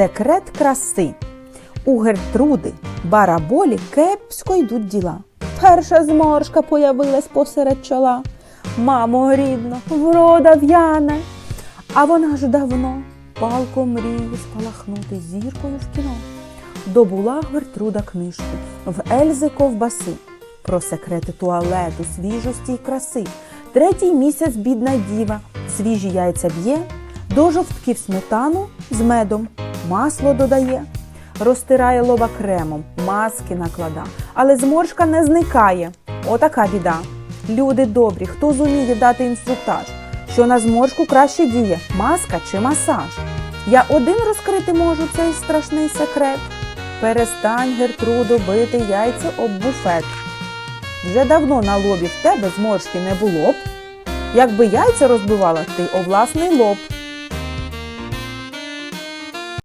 Секрет краси. У Гертруди бараболі кепсько йдуть діла. Перша зморшка появилась посеред чола. Мамо рідна, врода в'яне. А вона ж давно палко мріє спалахнути зіркою в кіно. Добула Гертруда книжку в Ельзи ковбаси про секрети туалету, свіжості й краси. Третій місяць бідна діва, свіжі яйця б'є, до жовтків сметану з медом, масло додає, розтирає лоба кремом, маски наклада, але зморшка не зникає. Отака біда. Люди добрі, хто зуміє дати інструктаж, що на зморшку краще діє, маска чи масаж. Я один розкрити можу цей страшний секрет. Перестань, Гертрудо, бити яйця об буфет. Вже давно на лобі в тебе зморшки не було б. Якби яйця розбивала ти о власний лоб.